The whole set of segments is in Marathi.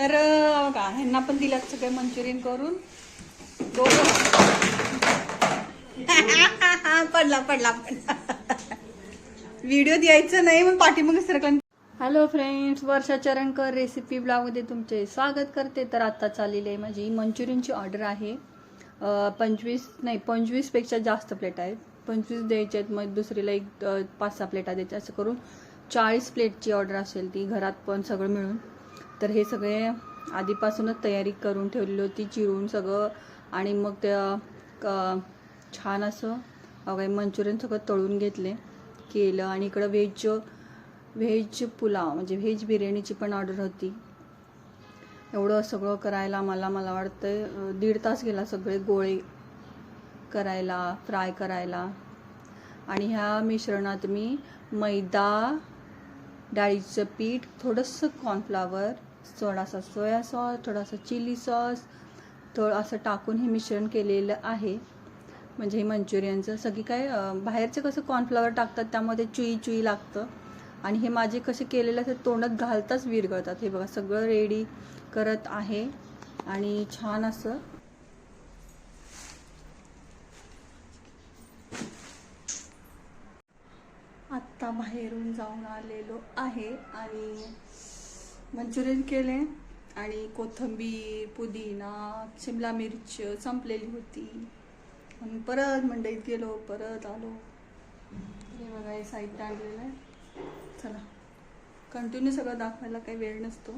तर का ह्यांना पण दिलं सगळे मंचुरियन करून. दोघं. पडला पडला पडला. व्हिडिओ द्यायचं नाही मग पाठीमागे सरकला hello friends Varsha Charankar recipe ब्लॉगमध्ये तुमचे स्वागत करते. तर आत्ता चाललेली आहे माझी मंचुरियनची ऑर्डर आहे. पंचवीस नाही पंचवीसपेक्षा जास्त प्लेट आहेत. पंचवीस द्यायचे आहेत मग दुसरीला एक पाच सहा प्लेटा द्यायच्या असं करून चाळीस प्लेटची ऑर्डर असेल ती घरात पण सगळं मिळून. तर हे सगळे आधीपासूनच तयारी करून ठेवलेली होती चिरून सगळं. आणि मग त्या क- छान असं काही मंचुरियन सगळं तळून घेतले केलं. आणि इकडं व्हेज व्हेज पुलाव म्हणजे व्हेज बिर्याणीची पण ऑर्डर होती. एवढं सगळं करायला मला मला वाटतं दीड तास गेला सगळे गोळे करायला फ्राय करायला. आणि ह्या मिश्रणात मी मैदा डाळीचं पीठ थोडंसं कॉर्नफ्लावर थोडासा सोया सॉस थोडासा चिली सॉस थोडं असं टाकून हे मिश्रण केलेलं आहे. म्हणजे हे मंचुरियनचं. सगळी काय बाहेरचं कसं कॉर्नफ्लावर टाकतात त्यामध्ये चुई चुई लागतं. आणि हे माझे कसे केलेलं ते तोंडात घालताच विरघळतात. हे बघा सगळं रेडी करत आहे. आणि छान असं आत्ता बाहेरून जाऊन आलेलो आहे आणि मंचुरियन केले आणि कोथिंबीर पुदिना शिमला मिरच संपलेली होती. आणि परत मंडईत गेलो परत आलो. हे बघा हे साहित्य आणलेलं आहे. चला. कंटिन्यू सगळं दाखवायला काही वेळ नसतो.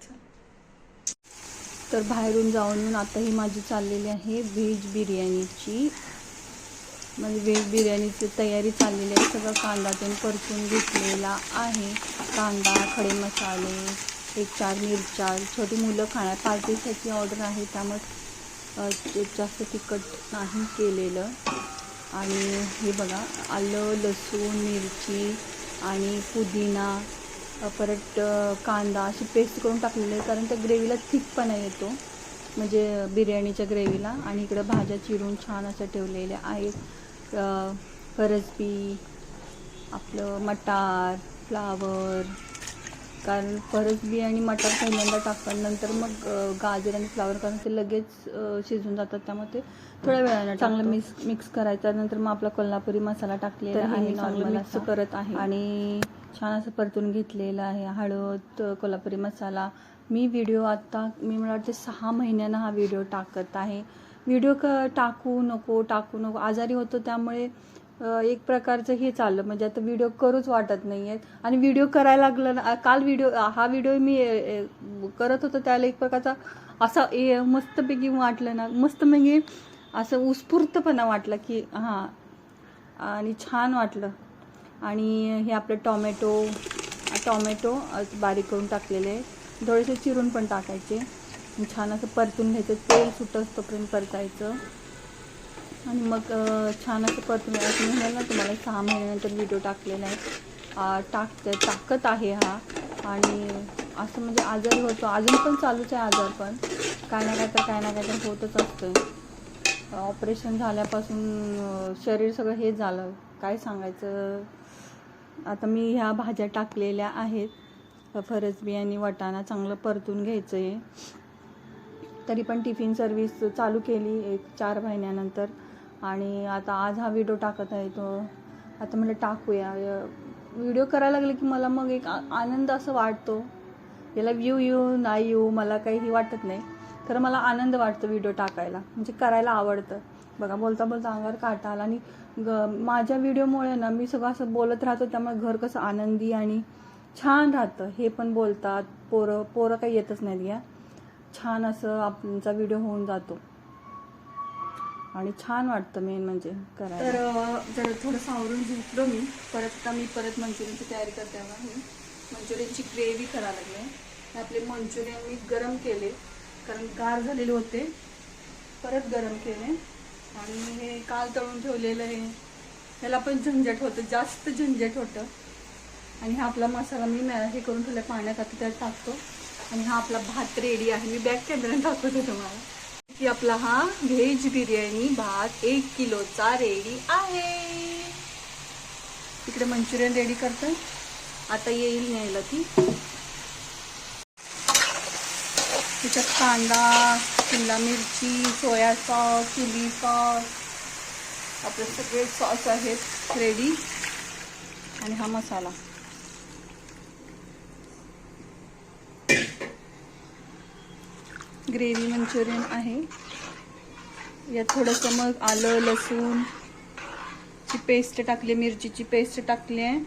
चला. तर बाहेरून जाऊन आताही आता ही माझी चाललेली आहे व्हेज बिर्याणीची. म्हणजे वेज बिर्याणीची तयारी चाललेली आहे. सगळं कांदा ते परतून घेतलेला आहे. कांदा खडे मसाले एक चार मिरच्या छोटी मुलं खाण्या पार्टीसाठी ऑर्डर आहे त्यामुळे जास्त तिखट नाही केलेलं. आणि हे बघा आलं लसूण मिरची आणि पुदिना. परत कांदा अशी पेस्ट करून टाकलेली आहे कारण त्या ग्रेव्हीला थिकपणा येतो. म्हणजे बिर्याणीच्या ग्रेव्हीला आणि इकडं भाज्या चिरून छान अशा ठेवलेल्या आहेत. फरसबी आपलं मटार फ्लावर. कारण फरसबी आणि मटार पहिल्यांदा टाकतात नंतर मग गाजर आणि फ्लावर कारण ते लगेच शिजून जातात त्यामुळे ते थोड्या वेळानं चांगलं मिक्स मिक्स करायचं नंतर मग आपला कोल्हापुरी मसाला टाकलेला आहे चांगलं मिक्स करत आहे. आणि छान असं परतून घेतलेलं आहे हळद कोल्हापुरी मसाला. मी व्हिडिओ आत्ता मी मला वाटते सहा महिन्यानं हा व्हिडिओ टाकत आहे. व्हिडिओ क टाकू नको टाकू नको. आजारी होतो त्यामुळे एक प्रकारचं हे चाललं. म्हणजे आता व्हिडिओ करूच वाटत नाही आहेत आणि व्हिडिओ करायला लागलं ना काल व्हिडिओ हा व्हिडिओ मी करत होतो त्याला एक प्रकारचा असा ए मस्तपैकी वाटलं ना. मस्त म्हणजे असं उत्स्फूर्तपणा वाटला की हां आणि छान वाटलं. आणि हे आपलं टॉमॅटो टॉमॅटो बारीक करून टाकलेले आहे थोडेसे चिरून पण टाकायचे. छान असं परतून घ्यायचं. तेल सुटत तोपर्यंत परतायचं. आणि मग छान असं परतून असं म्हणाल ना तुम्हाला सहा महिन्यानंतर व्हिडिओ टाकलेला आहे टाक टाकत आहे हा. आणि असं म्हणजे आजारी होतो. अजून पण चालूच आहे आजार पण. काय ना काय तर काय ना काय तर होतच असतं ऑपरेशन झाल्यापासून शरीर सगळं हे झालं. काय सांगायचं? आता मी ह्या भाज्या टाकलेल्या आहेत. फरसबी आणि वाटाणा चांगलं परतून घ्यायचं आहे तरी पण टिफिन सर्विस चालू केली एक चार महिन्यानंतर. आणि आता आज हा व्हिडिओ टाकत आहे तो. आता म्हटलं टाकूया. व्हिडिओ करायला लागले की मला मग एक आनंद असं वाटतो. याला व्ह्यू येऊ नाही येऊ मला काही वाटत नाही. खरं मला आनंद वाटतो व्हिडिओ टाकायला. म्हणजे करायला आवडतं. बघा बोलता बोलता अंगावर काटा आला. आणि ग माझ्या व्हिडिओमुळे ना मी सगळं असं बोलत राहतो त्यामुळे घर कसं आनंदी आणि छान राहतं. हे पण बोलतात. पोरं पोरं काही येतच नाहीत या. छान असं आपणचा व्हिडिओ होऊन जातो. आणि छान वाटतं मेन म्हणजे करायला. तर जर थोडंसं आवरून झोपलो मी. परत आता मी परत मंचुरियनची तयारी करते आहे मंचुरियनची ग्रेव्ही करायला लागले. आपले मंचुरियन मी गरम केले. कारण गार झालेले होते. परत गरम केले. आणि हे काल तळून ठेवलेलं आहे ह्याला पण झंझट होतं. जास्त झंझट होतं. आणि हा आपला मसाला मी हे करून ठेवला पाण्यात. आता त्यात टाकतो. आणि हा आपला भात रेडी आहे. मी बॅक कॅमेरा दाखवते तुम्हाला. की आपला हा व्हेज बिर्याणी भात एक किलोचा रेडी आहे. तिकडे मंचुरियन रेडी करतोय. आता येईल न्यायला ती. त्याच्यात कांदा शिमला मिरची सोया सॉस चिली सॉस. आपले सगळे सॉस आहेत रेडी आणि हा मसाला. ग्रेव्ही मंचुरियन आहे. यात थोडंसं मग आलं लसूण ची पेस्ट टाकली मिरचीची पेस्ट टाकली आहे.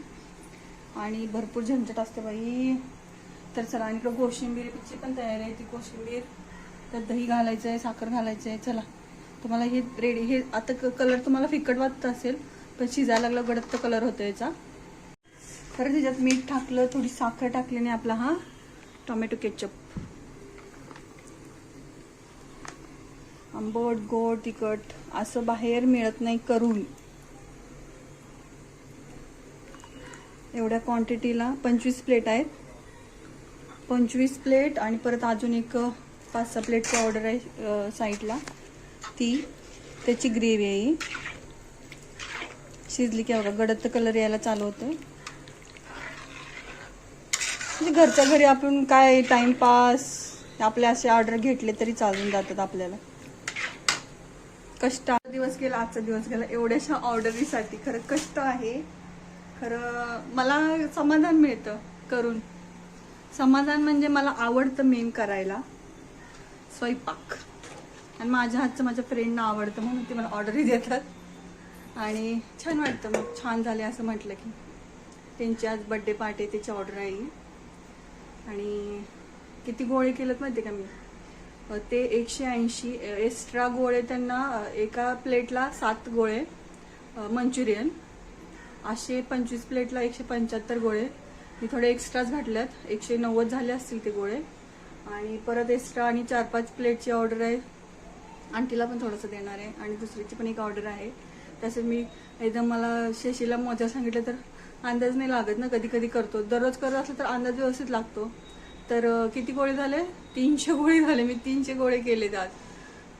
आणि भरपूर झंझट असते बाई. तर चला आणि इकडं कोशिंबीरची पण तयारी आहे ती कोशिंबीर त्यात दही घालायचं आहे साखर घालायचं आहे चला तुम्हाला हे रेडी हे आता कलर तुम्हाला फिकट वाटत असेल पण शिजायला लागलं गडद कलर होतो याचा. खरं त्याच्यात मीठ टाकलं थोडी साखर टाकली आणि आपला हा टोमॅटो केचप आंबट गोड तिखट असं बाहेर मिळत नाही करून. एवढ्या क्वांटिटीला पंचवीस प्लेट आहेत. पंचवीस प्लेट आणि परत अजून एक पाच सहा प्लेटची ऑर्डर आहे साईडला ती त्याची ग्रेव्ही आहे शिजली की बघा गडद कलर यायला चालू होतं म्हणजे घरच्या घरी आपण काय टाइमपास आपले असे ऑर्डर घेतले तरी चालून जातात आपल्याला. कष्ट दिवस गेला आजचा दिवस गेला. एवढ्याशा ऑर्डरीसाठी खरं कष्ट आहे. खरं मला समाधान मिळतं करून. समाधान म्हणजे मला आवडतं मेन करायला. स्वयंपाक. आणि माझ्या हातचं माझ्या फ्रेंडना आवडतं म्हणून ते मला ऑर्डरी देतात. आणि छान वाटतं मग छान झाले असं म्हटलं की. त्यांची आज बड्डे पार्टी त्याची ऑर्डर आहे. आणि किती गोळे केलं माहिती का मी? ते एकशे ऐंशी एक्स्ट्रा गोळे त्यांना एका प्लेटला सात गोळे मंचुरियन. असे पंचवीस प्लेटला एकशे पंच्याहत्तर गोळे. मी थोडे एक्स्ट्राच घातल्यात. एकशे नव्वद झाले असतील ते गोळे. आणि परत एक्स्ट्रा आणि चार पाच प्लेटची ऑर्डर आहे. आंटीला पण थोडंसं देणार आहे. आणि दुसरीची पण एक ऑर्डर आहे. तसं मी एकदम मला शेशीला मोजा सांगितलं तर अंदाज नाही लागत ना कधी कधी करतो. दररोज करत असलं तर अंदाज व्यवस्थित लागतो. तर किती गोळे झाले? तीनशे गोळे झाले. मी तीनशे गोळे केले आज.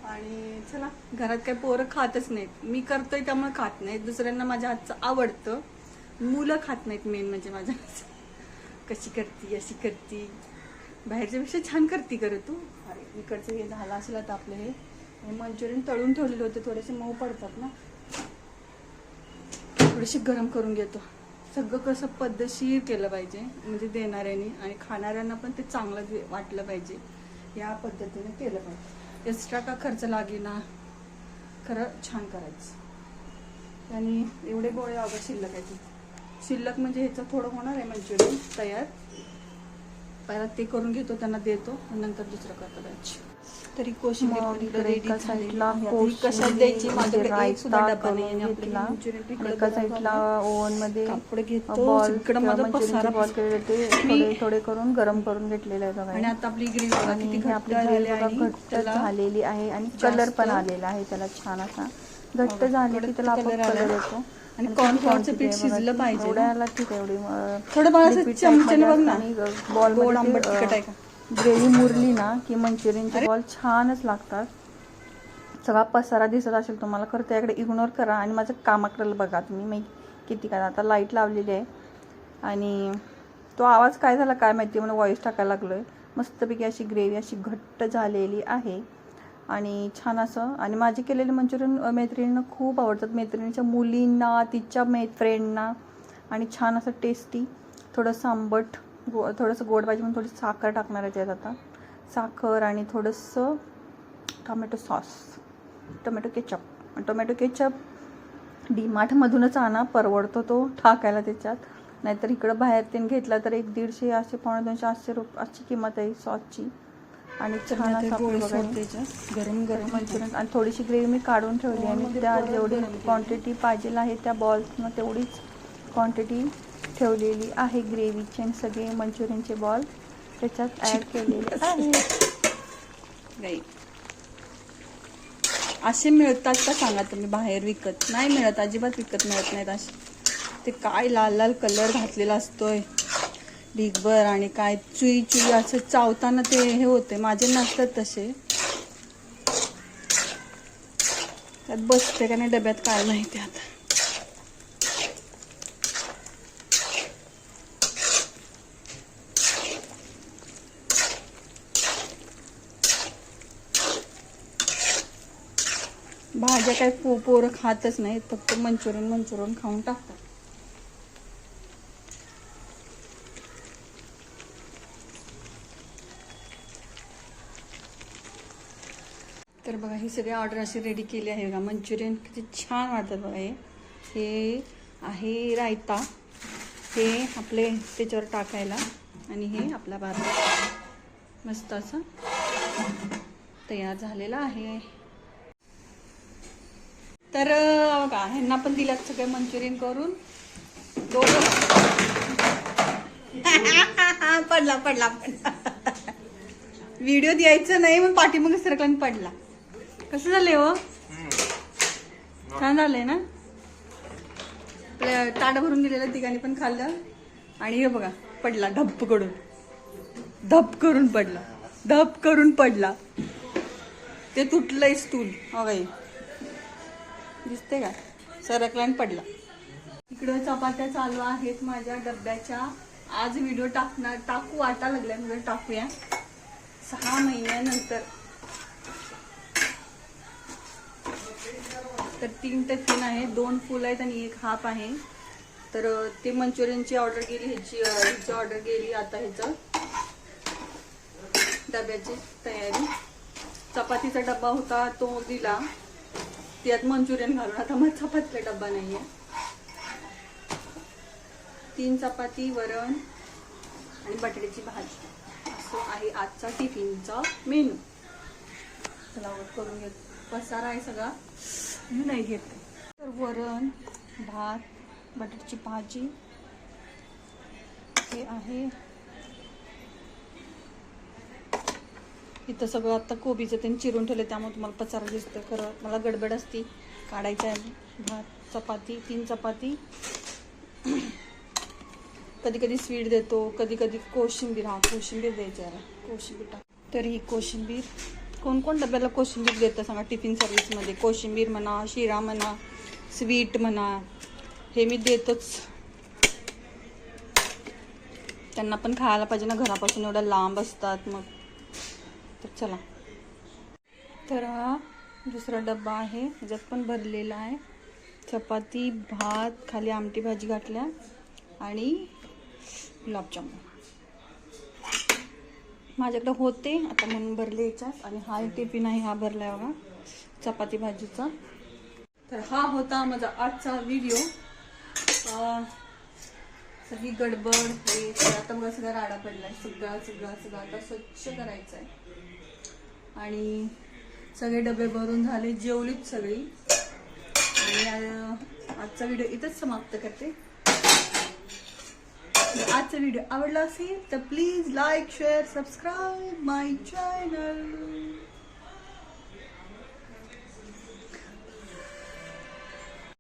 आणि चला घरात काही पोरं खातच नाहीत. मी करतोय त्यामुळे खात नाहीत. दुसऱ्यांना माझ्या हातचं आवडतं. मुलं खात नाहीत मेन म्हणजे माझ्या हातचं. कशी करती अशी करती. बाहेरच्या पेक्षा छान करती करत तू. अरे इकडचं हे झालं असेल आता आपलं हे मंचुरियन तळून ठेवलेले होते. थोडेसे मऊ पडतात ना. थोडेसे गरम करून घेतो. सगळं कसं पद्धतशीर केलं पाहिजे म्हणजे देणाऱ्यांनी आणि खाणाऱ्यांना पण ते चांगलं दे- वाटलं पाहिजे या पद्धतीने केलं पाहिजे. एक्स्ट्रा का खर्च लागेना खरं छान करायचं. आणि एवढे गोळे अगं शिल्लक आहे शिल्लक म्हणजे ह्याचं थोडं होणार आहे मंचुरियन तयार. पहिला ते करून घेतो त्यांना देतो आणि नंतर दुसरं करतो बॅच तरी कोशिंबीर एका साईडला कशात द्यायची माझ्याकडे एक सुद्धा डबा नाही घेतला एका साईडला. ओव्हनमध्ये बॉल बॉल केलेले ते थोडे थोडे करून गरम करून घेतलेले आहे बघा आणि आता आपली ग्रेव्ही घट्ट आपली झालेली ग्रेव्ही आहे आणि घट्ट त्याला झालेली आहे आणि जास्त कलर पण आलेला आहे त्याला छान असा घट्ट झाले की त्याला आपण. कलर येतो आणि quantity पीठ शिजलं. पाहिजे ना. एवढ्याला ठीक आहे एवढी थोडं मला चमच्याने बघ ना. बॉल आंबट तिखट आहे का? ग्रेव्ही मुरली ना की मंचुरियनचे बॉल छानच लागतात. सगळा पसारा दिसत असेल तुम्हाला खरं त्याकडे इग्नोर करा आणि माझं कामाकडे बघा तुम्ही. मी किती काय आता लाइट लावलेली आहे. आणि तो आवाज काय झाला काय माहिती मला वॉईस टाकायला लागलो आहे मस्तपैकी अशी ग्रेव्ही अशी घट्ट झालेली आहे. आणि छान असं आणि माझे केलेले मंचुरियन मैत्रिणींना खूप आवडतात. मैत्रिणीच्या मुलींना तिच्या मै फ्रेंडना आणि छान असं टेस्टी थोडंसं आंबट गो थोडंसं गोड पाहिजे म्हणून थोडी साखर टाकणार आहे त्यात आता. साखर आणि थोडंसं tomato sauce tomato ketchup. Tomato ketchup डीमार्टमधूनच आणा परवडतो तो टाकायला त्याच्यात. नाहीतर इकडं बाहेर त्याने घेतला तर एक दीडशे असे पावणे दोनशे अशे रुप अशी किंमत आहे सॉसची. आणि छान असं. गरम गरम मंचुरियन आणि थोडीशी ग्रेव्ही मी काढून ठेवली आणि ओव्हनमध्ये त्या जेवढी. क्वांटिटी पाहिजे आहे त्या बॉल्सनं तेवढीच क्वांटिटी ठेवलेली आहे ग्रेव्हीचे आणि सगळे मंचुरियनचे बॉल त्याच्यात ॲड केलेले आहे असे मिळतात का सांगा तुम्ही? बाहेर विकत. नाही मिळत अजिबात विकत मिळत नाहीत असे. ते काय लाल लाल कलर घातलेला असतोय. ढिगभर आणि काय चुई चुई असं चावताना ते हे होते. माझे नसतात तसे. त्यात बसते का नाही डब्यात काय माहिती आता. भाज्या काय पो पोरं खातच नाहीत फक्त मंचुरियन मंचुरियन खाऊन टाकतात. तर बघा ही सगळी ऑर्डर अशी रेडी केली आहे बघा. मंचुरियन किती छान वाटतात बघा हे. हे आहे रायता. हे आपले त्याच्यावर टाकायला आणि हे आपला बारा मस्त असं तयार झालेला आहे. तर का ह्यांना पण दिल्यात सगळे मंचुरियन करून. दोघं. पडला पडला पडला. व्हिडिओ द्यायचं नाही मग पाठीमागे सरकला पडला. कसं झालंय हो? छान झालंय ना? आपल्या ताट भरून दिलेलं तिघांनी पण खाल्लं. आणि हे बघा पडला ढप्प करून. धप करून पडला. धप करून पडला. ते तुटलंय स्टूल हो काही दिसते का? सरकला आणि पडला. इकडं चपात्या चालू आहेत माझ्या डब्याच्या. आज व्हिडिओ टाकणार टाकू वाटा लागल्या म्हणजे टाकूया. सहा महिन्यानंतर. तर तीन टफिन आहे दोन फुल आहेत आणि एक हाफ आहे. तर ते मंचुरियनची ऑर्डर गेली ह्याची ह्याची ऑर्डर गेली आता ह्याचं. डब्याची तयारी. चपातीचा डब्बा होता तो दिला. त्यात मंचुरियन घालून. आता मग चपातीचा डब्बा नाही आहे तीन चपाती वरण आणि बटाट्याची भाजी. असं आहे आजचा टिफिनचा मेनू. सलावट करून घेत. पसारा आहे सगळा. मी नाही घेत. तर वरण भात बटाट्याची भाजी. हे आहे इथं सगळं आत्ता कोबीचं त्यांनी चिरून ठेवलं त्यामुळे तुम्हाला पचारा दिसतं खरं. मला गडबड असती. काढायचं आहे भात चपाती तीन चपाती. कधी कधी स्वीट देतो कधी कधी कोशिंबीर. हा कोशिंबीर द्यायची आहे. कोशिंबीर टाक. तर ही कोशिंबीर. कोण कोण डब्याला कोशिंबीर देतं सांगा टिफिन सर्व्हिसमध्ये? कोशिंबीर म्हणा शिरा म्हणा स्वीट म्हणा हे मी देतोच. त्यांना पण खायला पाहिजे ना घरापासून एवढ्या लांब असतात मग तर चला. तर हा दुसरा डब्बा आहे ह्याच्यात पण भरलेला आहे. चपाती भात खाली आमटी भाजी घातल्या आणि गुलाबजामुन माझ्याकडे होते आता म्हणून भरले याच्यात आणि हा टिफिन आहे हा आहे बघा चपाती भाजीचा. तर हा होता माझा आजचा व्हिडिओ सगळी गडबड हे ते आता बघा सगळा राडा पडलाय. सगळा सगळा सगळा आता स्वच्छ करायचं आहे आणि सगळे डबे भरून झाले जेवलीत सगळी. आणि आजचा व्हिडिओ इथंच समाप्त करते. आजचा व्हिडिओ आवडला असेल तर please like share subscribe my channel.